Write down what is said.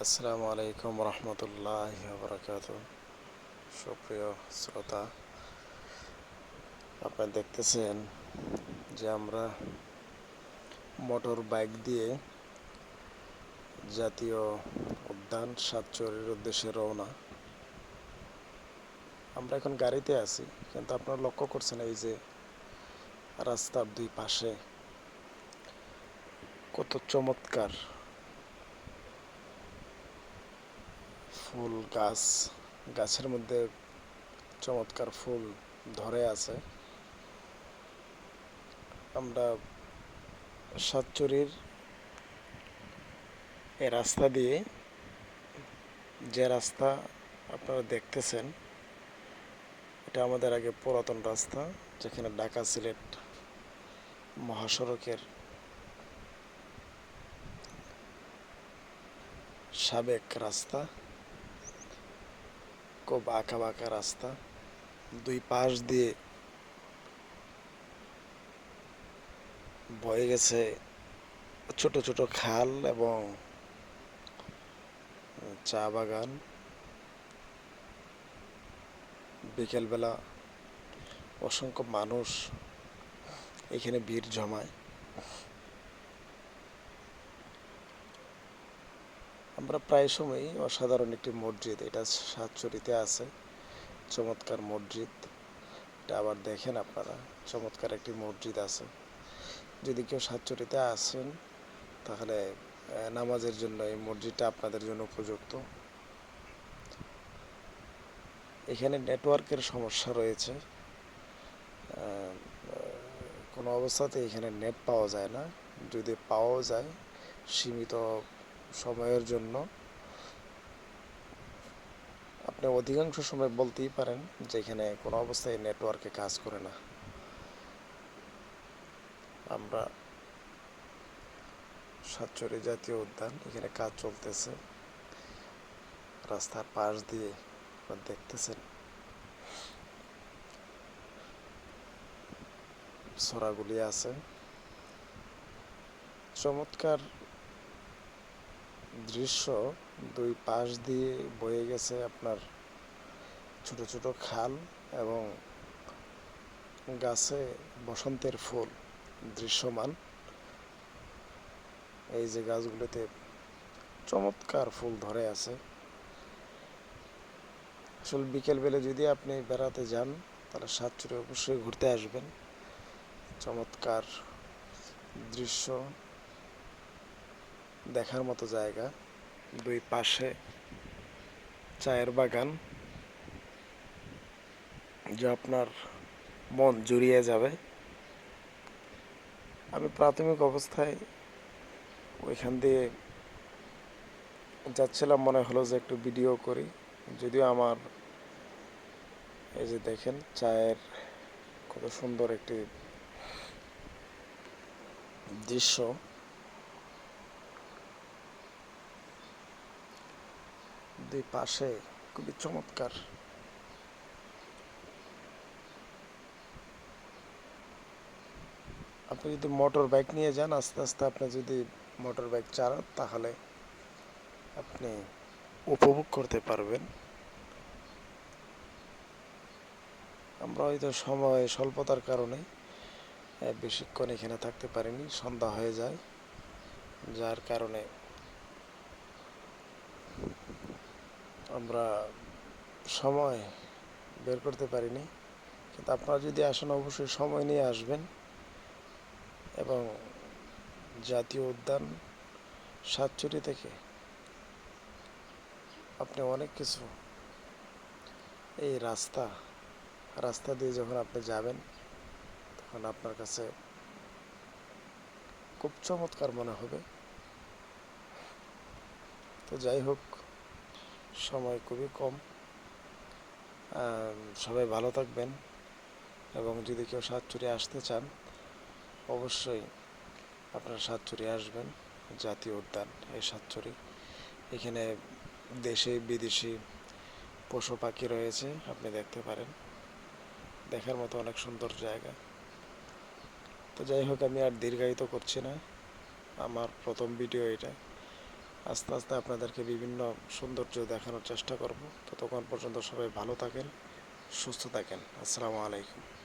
আসসালামু আলাইকুম রহমতুল্লাহ বরকাত সুপ্রিয় শ্রোতা, আপনারা দেখতেছেন যে আমরা মোটর বাইক দিয়ে জাতীয় উদ্যান সাতচুরির উদ্দেশ্যে রওনা। আমরা এখন গাড়িতে আছি, কিন্তু আপনারা লক্ষ্য করছেন এই যে রাস্তার দুই পাশে কত চমৎকার ফুল গাছ, গাছের মধ্যে চমৎকার ফুল ধরে আছে। আমরা সাতচুরির এই রাস্তা দিয়ে যে রাস্তা আপনারা দেখতেছেন, এটা আমাদের আগে পুরাতন রাস্তা, যেখানে ঢাকা সিলেট মহাসড়কের সাবেক রাস্তা। খুব আঁকা বাঁকা রাস্তা, দুই পাশ দিয়ে বয়ে গেছে ছোট ছোট খাল এবং চা বাগান। বিকেলবেলা অসংখ্য মানুষ এখানে ভিড় জমায়। আমরা প্রায় সময়ই অসাধারণ একটি মসজিদ। এটা সাতচুরিতে আছে। চমৎকার মসজিদ। এটা আবার দেখেন আপনারা, চমৎকার একটি মসজিদ আছে। যদি কেউ সাতচুরিতে আসেন তাহলে নামাজের জন্য এই মসজিদটা আপনাদের জন্য উপযুক্ত। এখানে নেটওয়ার্কের সমস্যা রয়েছে। কোনো অবস্থাতে এখানে নেট পাওয়া যায় না। যদি পাওয়াও যায়, সীমিত সময়ের জন্য। আপনি অধিকাংশ সময় বলতেই পারেন যে এখানে কোনো অবস্থায় নেটওয়ার্কে কাজ করে না। আমরা সাতচুরি জাতীয় উদ্যান, এখানে কাজ চলতেছে। রাস্তার পাশ দিয়ে দেখতেছেন। সরাগুলি আছে। চমৎকার দৃশ্য দুই পাশ দিয়ে বয়ে গেছে আপনার ছোট ছোট খাল এবং গাছে বসন্তের ফুল দৃশ্যমান। এই যে গাছগুলোতে চমৎকার ফুল ধরে আছে। আসলে বিকেলবেলা যদি আপনি বেড়াতে যান, তাহলে সাতচুরে অবশ্যই ঘুরতে আসবেন। চমৎকার দৃশ্য। দেখার মতো জায়গা। দুই পাশে চায়ের বাগান, যা আপনার মন জুড়িয়ে যাবে। আমি প্রাথমিক অবস্থায় ওইখান দিয়ে যাচ্ছিলাম, মনে হলো যে একটু ভিডিও করি। যদিও আমার এই যে দেখেন, চায়ের কত সুন্দর একটি দৃশ্য। দুই পাশে খুবই চমৎকার। আপনি যদি মোটর বাইক নিয়ে যান, আস্তে আস্তে আপনি যদি মোটর বাইক চালান, তাহলে আপনি উপভোগ করতে পারবেন। আমরা হয়তো সময় স্বল্পতার কারণে বেশিক্ষণ এখানে থাকতে পারিনি, সন্ধ্যা হয়ে যায়, যার কারণে আমরা সময় বের করতে পারিনি। কিন্তু আপনারা যদি আসেন, অবশ্যই সময় নিয়ে আসবেন এবং জাতীয় উদ্যান সাতচুরি থেকে আপনি অনেক কিছু এই রাস্তা রাস্তা দিয়ে যখন আপনি যাবেন, তখন আপনার কাছে খুব চমৎকার মনে হবে। তো যাই হোক সময় খুবই কম। সবাই ভালো থাকবেন এবং যদি কেউ সাতচুরি আসতে চান, অবশ্যই আপনারা সাতচুরি আসবেন, জাতীয় উদ্যান এই সাতচুরি এখানে দেশি, বিদেশি পশু পাখি রয়েছে, আপনি দেখতে পারেন। দেখার মতো অনেক সুন্দর জায়গা। তো যাই হোক, আমি আর দীর্ঘায়িত করছি না। আমার প্রথম ভিডিও এটা। আস্তে আস্তে আপনাদেরকে বিভিন্ন সৌন্দর্য দেখানোর চেষ্টা করব। ততক্ষণ পর্যন্ত সবাই ভালো থাকেন, সুস্থ থাকেন। আসসালামু আলাইকুম।